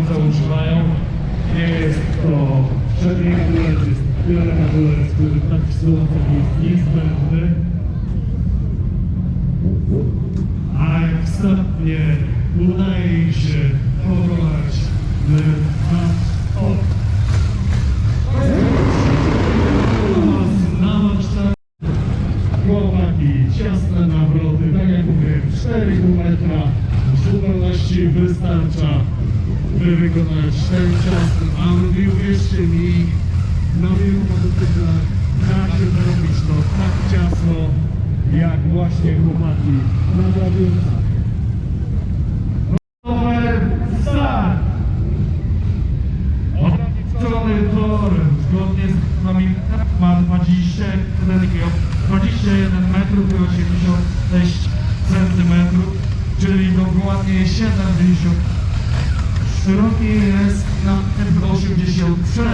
gorąco używają. Nie jest to przepiękny, jest wiele naturalnych, który tak wstrząsny jest niezbędny. A jak wstępnie udaje dokładnie jest na M86,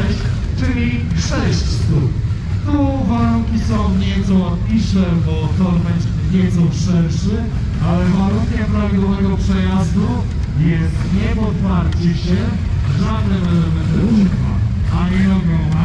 czyli 6 stóp. Tu warunki są nieco łatwiejsze, bo tor będzie nieco szerszy, ale warunkiem prawidłowego przejazdu jest nie podparcie się żadnym elementem ani nogą,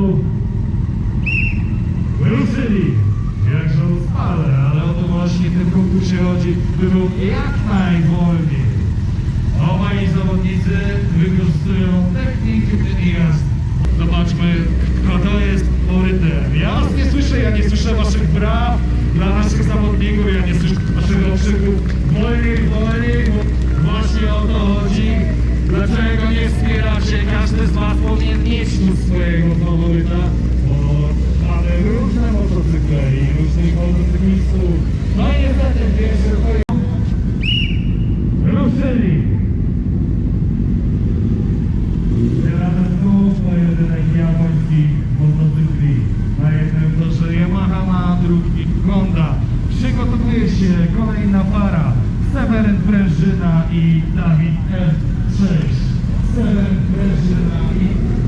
roku wyruszyli. Większą spalę, ale o to właśnie w tym konkursie chodzi, by był jak Seweryn Prężyna i Dawid F6. Seweryn Prężyna i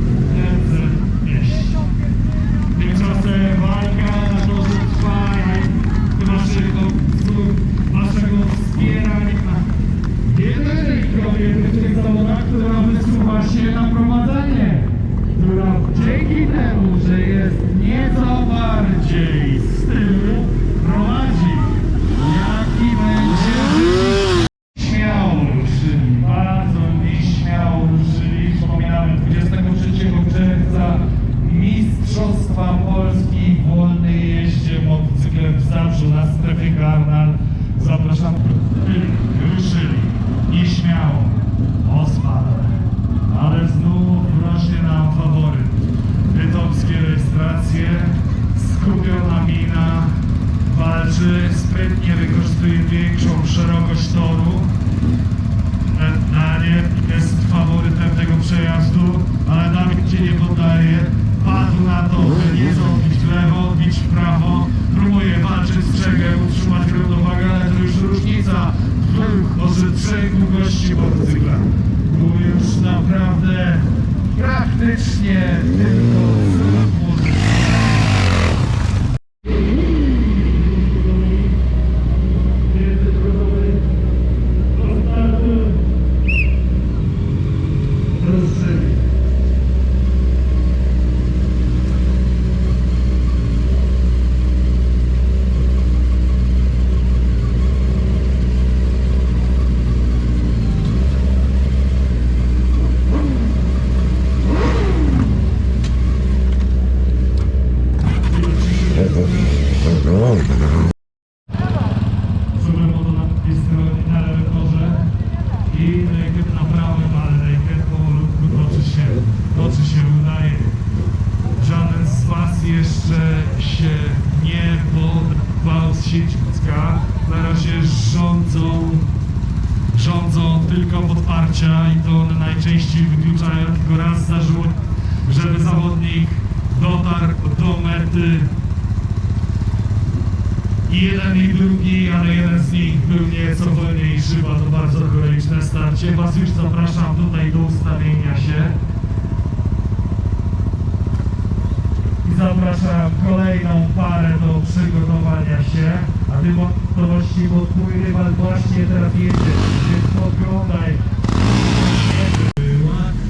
kolejną parę do przygotowania się. A ty wątpliwości, bo twój rywal właśnie teraz jedzie, więc poglądaj.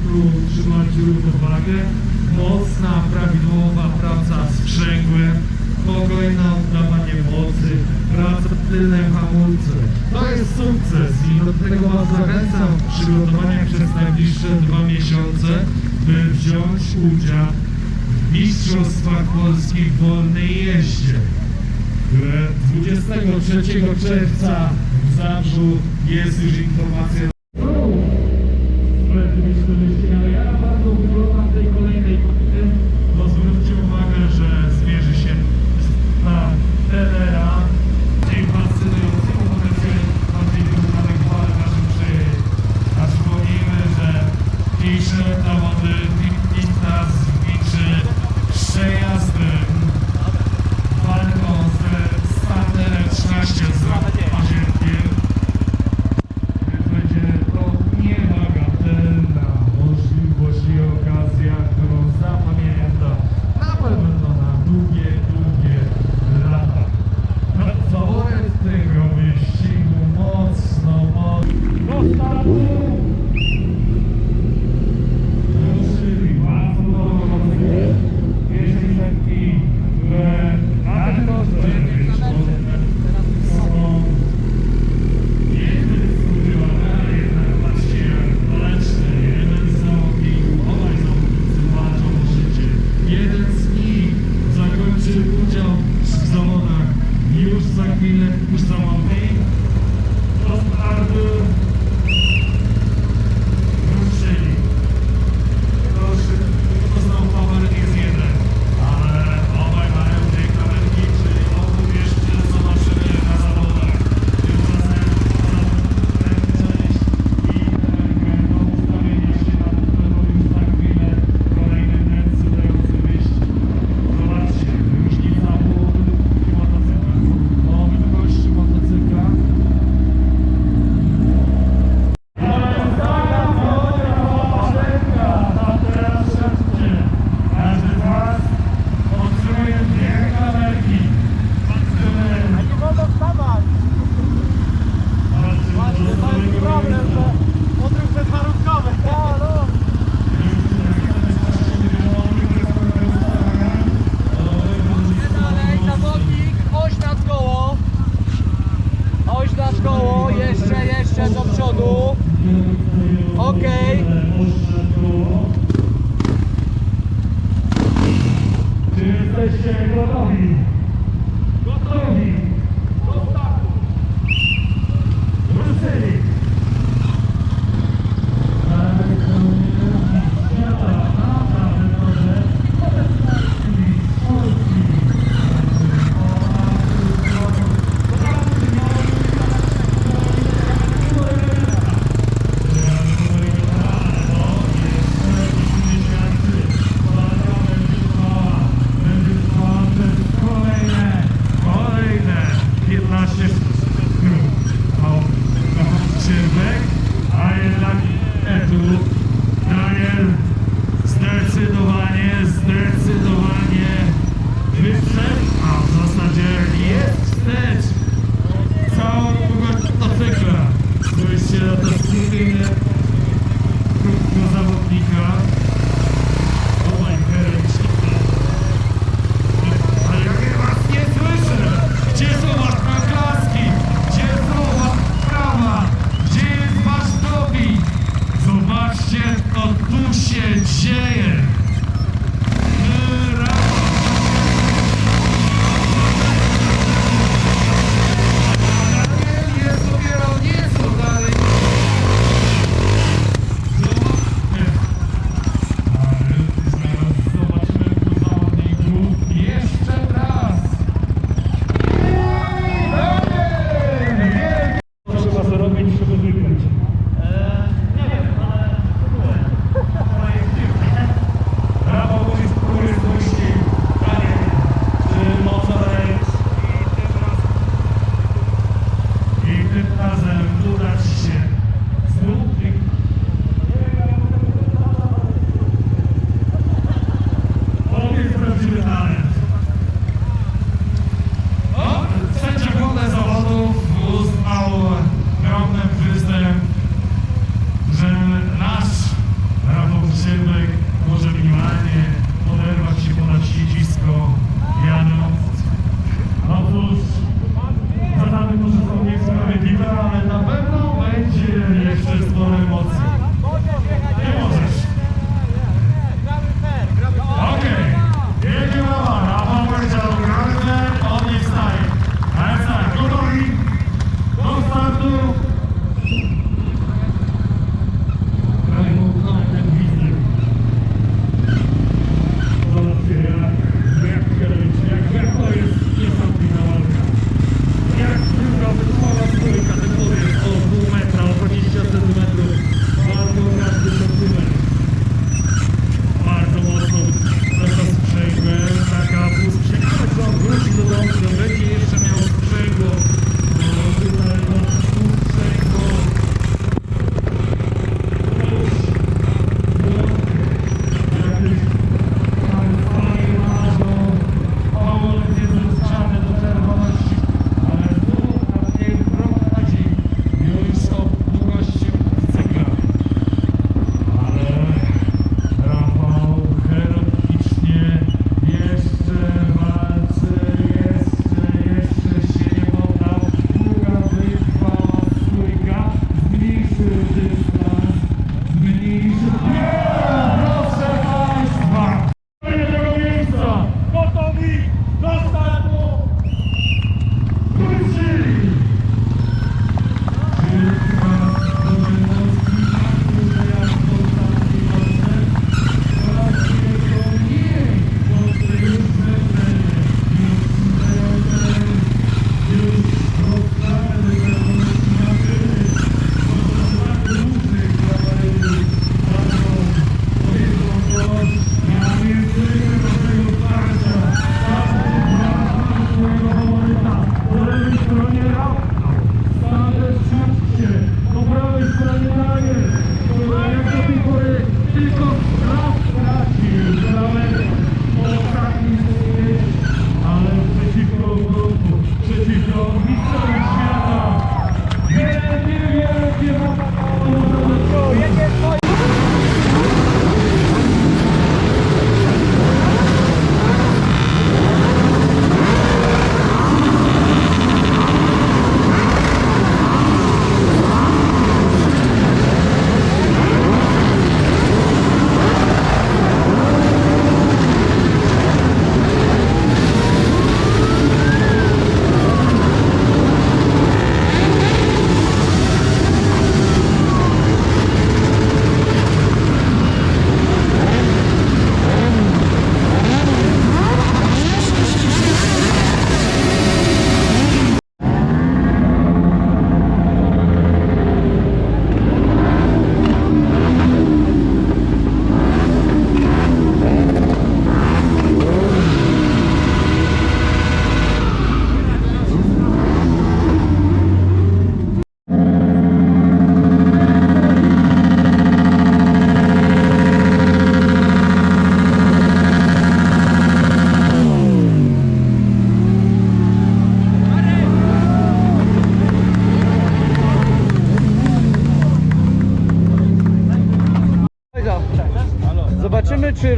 Tu trzymać równowagę. Mocna, prawidłowa praca sprzęgłem, spokojne oddawanie mocy, praca tylnym hamulcem. To jest sukces i do tego Was zachęcam w przygotowaniach przez najbliższe dwa miesiące, by wziąć udział Mistrzostwach Polski w wolnej jeździe które 23 czerwca w Zabrzu jest już informacja.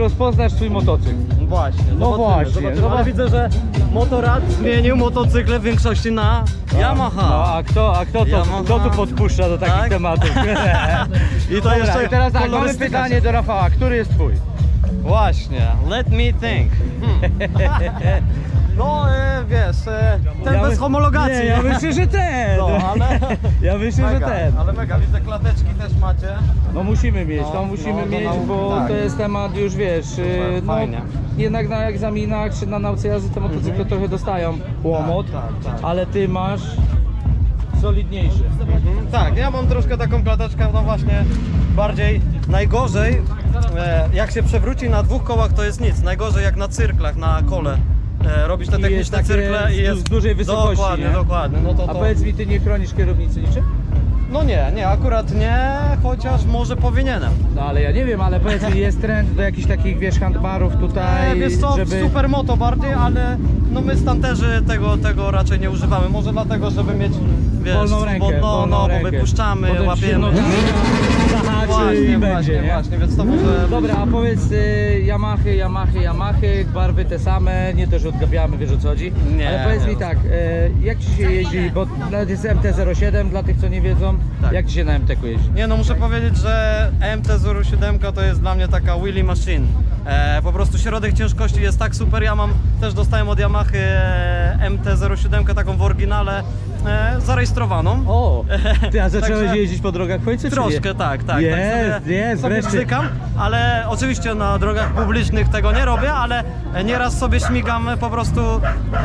Rozpoznasz swój motocykl. Właśnie, No zobaczymy, właśnie, zobaczymy. zobacz- Ale widzę, że Motorrad zmienił motocykle w większości na Yamaha. No, a kto, a kto, to, kto tu podpuszcza do takich Tak? tematów? I to Dobra, jeszcze i teraz tak, mamy kolorystyka pytanie do Rafała, który jest twój? Właśnie, let me think. No wiesz, e, ten Ja bez my- homologacji. Nie, ja myślę, że ten. No, ale... Ja myślę, że mega, ten. Ale mega, widzę klateczki też macie. No musimy mieć, No, to musimy no, mieć, bo tak. to jest temat już wiesz, yy, no, fajnie. jednak na egzaminach czy na nauce jazdy te motocykle trochę dostają łomot, tak, tak. ale ty masz solidniejszy. Mhm, tak, ja mam troszkę taką klateczkę, no właśnie bardziej najgorzej e, jak się przewróci na dwóch kołach to jest nic, najgorzej jak na cyrklach, na kole. E, robisz te I techniczne jest takie cyrkle z i jest du- dużej wysokości, Dokładnie, nie? dokładnie. No, to, A to... powiedz mi, ty nie chronisz kierownicy niczym? no nie, nie, akurat nie, chociaż może powinienem. No ale ja nie wiem, ale powiedz mi, jest trend do jakichś takich, wiesz, handbarów tutaj, E, wiesz co, żeby... supermoto bardziej, ale no my stanterzy tego, tego raczej nie używamy. Może dlatego, żeby mieć wiesz, Wolną rękę, bo, no, wolną no, bo rękę. my puszczamy, Potem łapiemy. silnotka zahaczy Właśnie, i właśnie, będzie, nie? właśnie, więc to może... Dobra, a powiedz y, Yamahy, Yamahy, Yamahy, barwy te same, nie to, że odgapiamy, wiesz o co chodzi, Nie, ale powiedz nie. mi tak, y, jak Ci się jeździ, bo nawet jest MT-07 dla tych, co nie wiedzą, Tak. jak Ci się na MT-ku jeździ? Nie no, muszę powiedzieć, że MT-07 to jest dla mnie taka wheelie machine. E, po prostu środek ciężkości jest tak super. Ja mam, też dostałem od Yamaha e, MT-07 taką w oryginale e, zarejestrowaną. O, ty a zacząłeś Także- jeździć po drogach w końcu, czy nie? Troszkę tak, tak. Jest, tak sobie, jest, sobie wreszcie. bzykam, ale oczywiście na drogach publicznych tego nie robię, ale nieraz sobie śmigam po prostu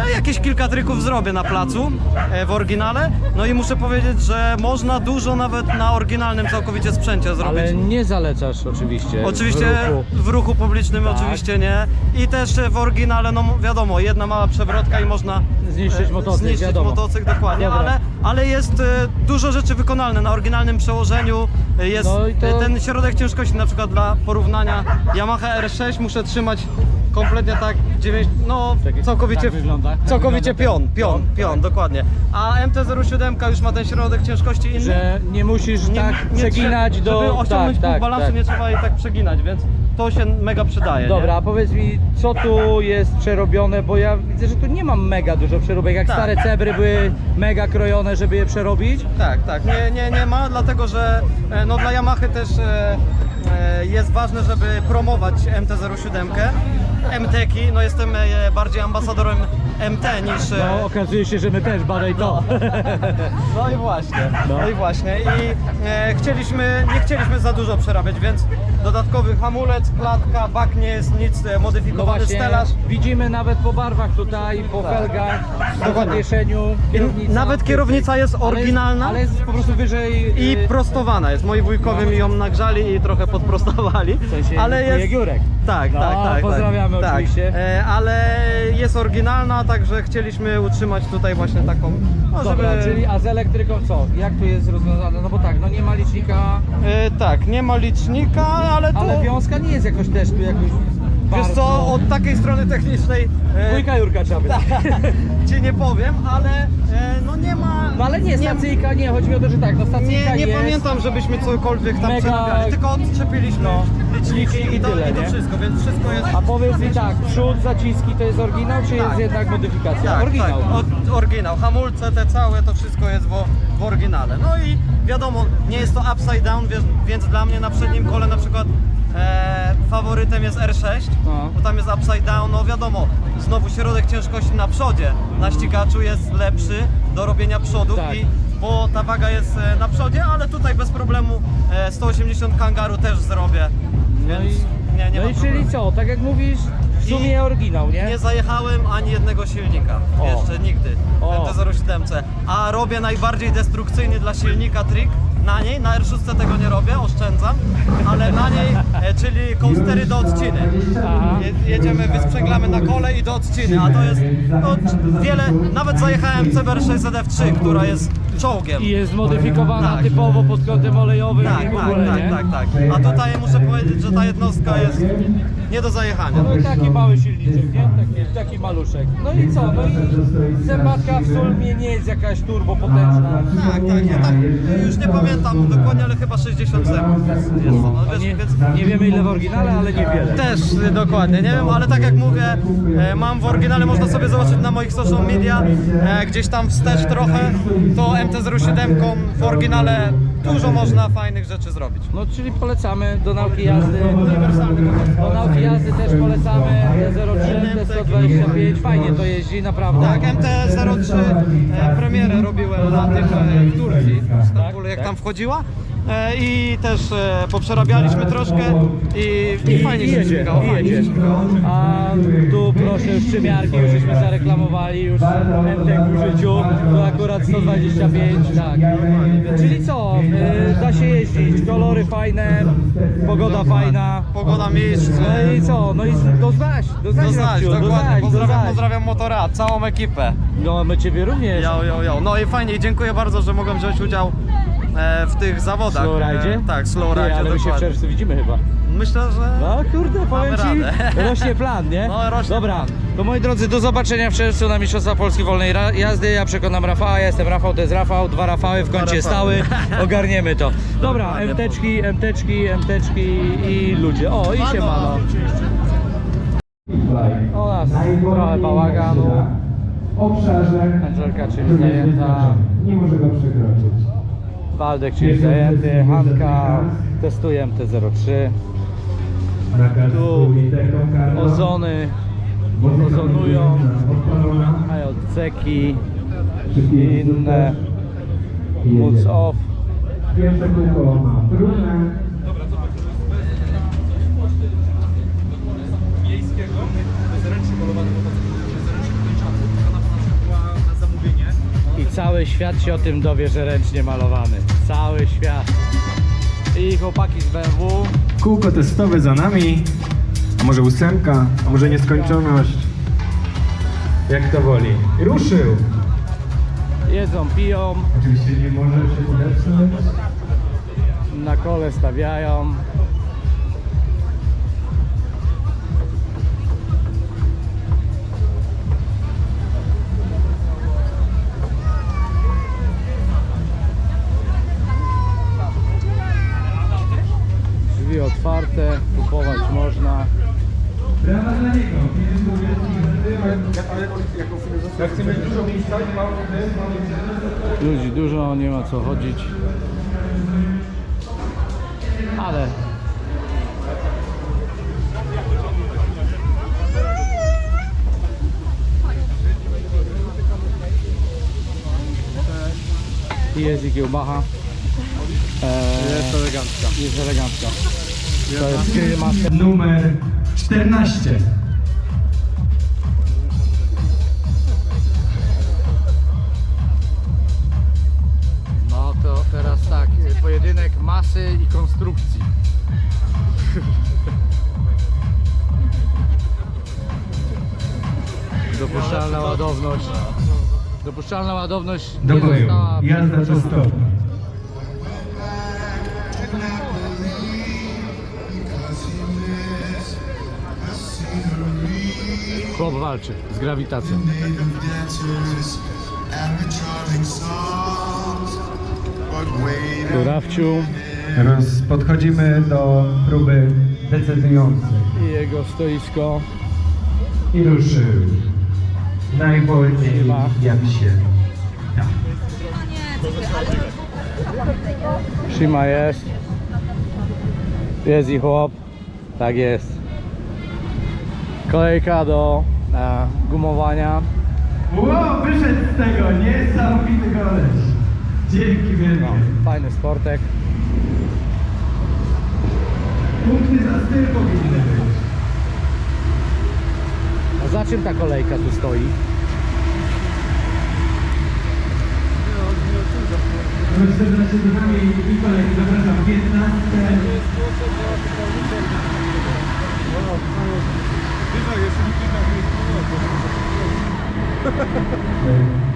e, jakieś kilka trików zrobię na placu e, w oryginale. No i muszę powiedzieć, że można dużo nawet na oryginalnym całkowicie sprzęcie zrobić. Ale nie zalecasz oczywiście Oczywiście w ruchu. publicznym Tak. oczywiście nie. I też w oryginale, no wiadomo, jedna mała przewrotka i można Zniszczyć e, motocykl, zniszczyć wiadomo. motocykl dokładnie, Dobra. ale, ale jest e, dużo rzeczy wykonalne na oryginalnym przełożeniu. e, Jest No i to- e, ten środek ciężkości, na przykład dla porównania Yamaha R6 muszę trzymać kompletnie tak 9, no całkowicie, tak wygląda? Tak całkowicie wygląda pion, pion, pion, pion, tak. dokładnie. A MT-07 już ma ten środek ciężkości inny. Że nie musisz tak przeginać do... Żeby osiągnąć tak, punkt tak, balansu tak. nie trzeba jej tak przeginać, więc to się mega przydaje. Dobra, a powiedz mi, co tu jest przerobione, bo ja widzę, że tu nie mam mega dużo przeróbek, jak Tak. stare cebry były mega krojone, żeby je przerobić. Tak, tak, nie, nie, nie ma, dlatego że e, no, dla Yamaha też e, e, jest ważne, żeby promować MT-07. MT-ki, no jestem e, bardziej ambasadorem MT niż... e, No, okazuje się, że my też, badaj to. No i właśnie, No. no, i właśnie. I e, chcieliśmy, nie chcieliśmy za dużo przerabiać, więc dodatkowy hamulec, klatka, bak nie jest nic, e, No modyfikowany właśnie, stelaż. widzimy nawet po barwach tutaj, po Tak. felgach, po Dokładnie. zawieszeniu, kierownica. Nawet kierownica jest Ale jest- oryginalna. Ale jest po prostu wyżej... I y, prostowana jest. Moi wujkowie mi ją nagrzali i trochę podprostowali. sensie ale jest. wujek Jurek. Tak, No, tak, tak. pozdrawiamy tak. oczywiście. Tak. E, ale jest oryginalna, także chcieliśmy utrzymać tutaj właśnie taką. No, Dobra, żeby... czyli a z elektryką co? Jak tu jest rozwiązane? No bo tak, no nie ma licznika, e, tak, nie ma licznika, ale to. ale wiązka nie jest jakoś też tu jakoś Wiesz bardzo... co, od takiej strony technicznej e, Wujka Jurka trzeba pytać. nie powiem, ale e, no nie ma. No ale nie, stacyjka, nie, chodzi mi o to, że tak, no stacyjka Nie, nie jest. pamiętam, żebyśmy cokolwiek tam Mega- przerabiali, tylko odczepiliśmy No, liczniki liczniki i to, tyle, i to nie? wszystko, więc wszystko jest... A powiedz mi tak, przód, zaciski to jest oryginał, czy jest Tak. jednak modyfikacja? Tak, oryginał. tak, od, oryginał. Hamulce te całe, to wszystko jest w, w oryginale. No i wiadomo, nie jest to upside down, więc, więc dla mnie na przednim kole na przykład e, faworytem jest R6, No. bo tam jest upside down, no wiadomo, znowu środek ciężkości na przodzie na ścigaczu jest lepszy do robienia przodów Tak. i bo ta waga jest e, na przodzie, ale tutaj bez problemu e, 180 kangaru też zrobię, No więc i, nie, nie no ma i czyli co, tak jak mówisz, w I sumie oryginał, nie? Nie zajechałem ani jednego silnika. O. Jeszcze nigdy. O. W MT-07. A robię najbardziej destrukcyjny dla silnika trik na niej. Na R6 tego nie robię, oszczędzam. Ale na niej, e, czyli coastery do odciny. Je, jedziemy, wysprzęglamy na kole i do odciny. A to jest no, wiele. Nawet zajechałem CBR6ZF3, która jest czołgiem. I jest zmodyfikowana Tak. typowo pod kątem olejowym Tak, i w tak, ogóle, tak, nie? tak, tak. A tutaj muszę powiedzieć, że ta jednostka jest nie do zajechania. No i taki mały silniczek, nie? Taki, taki maluszek. No i co? No i zębatka w sumie nie jest jakaś turbo potężna. Tak, tak, ja tam już nie pamiętam dokładnie, ale chyba 60 zębów jest. no, wiesz, nie, więc Nie wiemy ile w oryginale, ale niewiele. też y, dokładnie, nie wiem, ale tak jak mówię, e, mam w oryginale, można sobie zobaczyć na moich social media, e, gdzieś tam wstecz trochę, to MT-07 w oryginale dużo można fajnych rzeczy zrobić. No czyli polecamy do nauki jazdy. Do nauki jazdy też polecamy 03, 125 fajnie to jeździ, naprawdę. Tak, MT-03 e, premierę robiłem na tym e, w Turcji, w Stambule, jak tak. tam wchodziła. E, I też e, poprzerabialiśmy troszkę i, i fajnie się jedzie, śmigało. i fajnie jedzie. się śmigało. A tu proszę już już żeśmy zareklamowali, już MTek w życiu, to akurat 125, tak. Czyli co, y, da się jeździć, kolory fajne, pogoda fajna. Pogoda mistrz. No i co, no i do znać, do znać, No znać, Rafciu, do dokładnie. znać, do Pozdrawiam, znać. pozdrawiam Motorad, całą ekipę. No my Ciebie również. Jo, jo, jo. No i fajnie, dziękuję bardzo, że mogłem wziąć udział e, w tych zawodach. Slowride'zie? E, tak, slowride'zie, Ale my się w dokładnie. czerwcu widzimy chyba. Myślę, że... No kurde, powiem Ci, radę. rośnie plan, nie? No, rośnie Dobra, plan. to moi drodzy, do zobaczenia w czerwcu na Mistrzostwa Polski Wolnej Ra- Jazdy. Ja przekonam Rafała, ja jestem Rafał, to jest Rafał, dwa Rafały w kącie Rafały. stały, ogarniemy to. Dobra, Dokładnie. MTczki, MTczki, MTczki i ludzie. O, i się mano. O nas trochę bałaganu. obszarze Angelka, czyli który jest zajęta. wyznaczony. Nie może go przekroczyć. Waldek, czyli zajęty, Hanka, testuję MT-03. Nakaz Tu literką karną. Ozony, ozonują. Wszystkie inne, i Moods jedzie. off. Pierwsze kółko ma trudne. Cały świat się o tym dowie, że ręcznie malowany. Cały świat. I chłopaki z BMW. Kółko testowe za nami. A może ósemka, a może nieskończoność. Jak to woli. Ruszył. Jedzą, piją, Oczywiście nie może się podeprzeć. na kole stawiają. Dużo, nie ma co chodzić. Ale jest i kiełbacha. Eee, jest elegancka. Jest elegancka. To jest. Numer 14. masy i konstrukcji. Dopuszczalna ładowność. Dopuszczalna ładowność Do nie boju. została Jazda. Chłop walczy z grawitacją. Rafciu Roz, podchodzimy do próby decydującej. i jego stoisko. I ruszył. Najwolniej Siema. jak się da. Jest. Jest i chłop. Tak jest. Kolejka do e, gumowania. Wow, wyszedł z tego, niesamowity koleś. Dzięki wielkie. No, fajny sportek. Punkty za styl powinny być. A za czym ta kolejka tu stoi? Numer 14 z nami i kolejny, zapraszam, 15.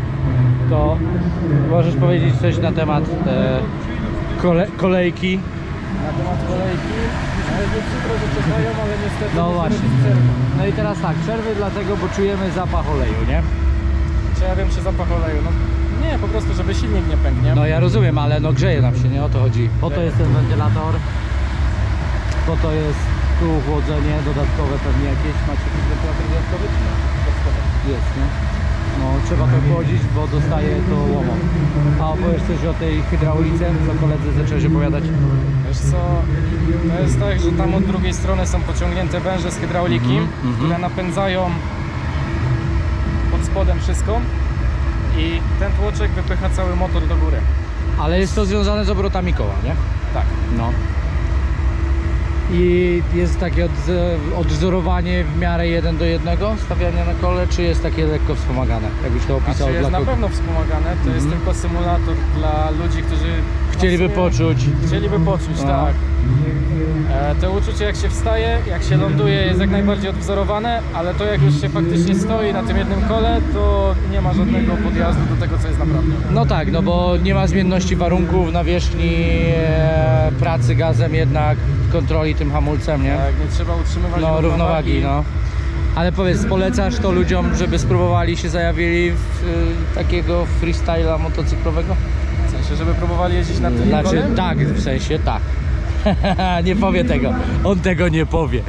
To możesz powiedzieć coś na temat e, kole, kolejki? Na temat kolejki? czekają, ale niestety no właśnie. No i teraz tak, przerwy dlatego, bo czujemy zapach oleju, nie? Czy ja wiem, czy zapach oleju? No nie, po prostu, żeby silnik nie pęknie. No ja rozumiem, ale no grzeje nam się, nie o to chodzi. Po to jest ten wentylator. bo to jest tu chłodzenie dodatkowe pewnie jakieś. Macie jakiś wentylator dodatkowy? Jest, nie? No trzeba to chłodzić, bo dostaje to łomot. A opowiesz coś o tej hydraulice, co koledzy zaczęli opowiadać? Wiesz co, to jest tak, że tam od drugiej strony są pociągnięte węże z hydrauliki, Mhm, które napędzają pod spodem wszystko i ten tłoczek wypycha cały motor do góry. Ale jest to związane z obrotami koła, nie? Tak. No. I jest takie odwzorowanie w miarę jeden do jednego stawiania na kole, czy jest takie lekko wspomagane? Jakbyś to opisał Znaczy jest dla na pewno wspomagane, to jest Mhm. tylko symulator dla ludzi, którzy Chcieliby poczuć. Chcieliby poczuć, No. tak. E, to uczucie jak się wstaje, jak się ląduje jest jak najbardziej odwzorowane, ale to jak już się faktycznie stoi na tym jednym kole, to nie ma żadnego podjazdu do tego, co jest naprawdę. No tak, no bo nie ma zmienności warunków nawierzchni e, pracy gazem jednak, kontroli tym hamulcem, nie? Tak, nie trzeba utrzymywać No równowagi, no. Ale powiedz, polecasz to ludziom, żeby spróbowali się zajawili w y, takiego freestyla motocyklowego? W sensie, żeby próbowali jeździć na tym Znaczy tak, w sensie tak. nie powie tego. On tego nie powie.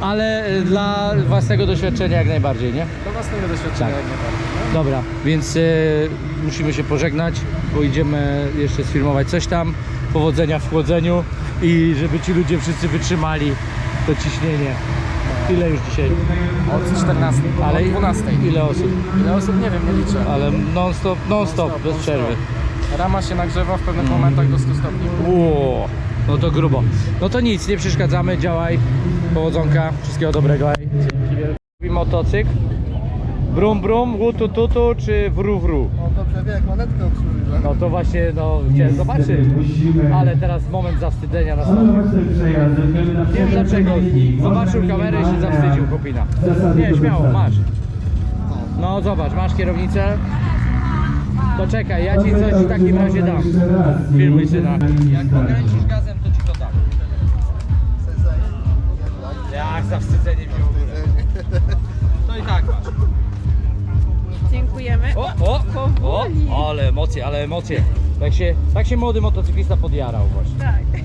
Ale y, dla własnego doświadczenia jak najbardziej, nie? Do własnego doświadczenia Tak. jak najbardziej. Dobra, więc y, musimy się pożegnać, bo idziemy jeszcze sfilmować coś tam. Powodzenia w chłodzeniu i żeby ci ludzie wszyscy wytrzymali to ciśnienie. Ile już dzisiaj? Od 14, Ale od 12. Ile osób? Ile osób? Nie wiem, nie liczę. Ale non stop, non stop, Non-stop, bez non-stop. przerwy. Rama się nagrzewa w pewnych momentach do 100 stopni. Ło, no to grubo. No to nic, nie przeszkadzamy, działaj. Powodzonka, wszystkiego dobrego. Dzięki wielkie. Motocykl. Brum brum, łutu tutu czy wru wru? On dobrze wie, jak manetkę obsłużywa. No to właśnie, no chciałem zobaczyć. Ale teraz moment zawstydzenia nastąpił. Nie wiem dlaczego. Zobaczył kamerę i się zawstydził chłopina. Nie, śmiało, masz. No zobacz, masz kierownicę. To czekaj, ja ci coś w takim razie dam. Filmuj syna. Jak pokręcisz gazem, to ci to dam. Jak zawstydzenie O, o, o, ale emocje, ale emocje. Tak się, tak się młody motocyklista podjarał właśnie. Tak.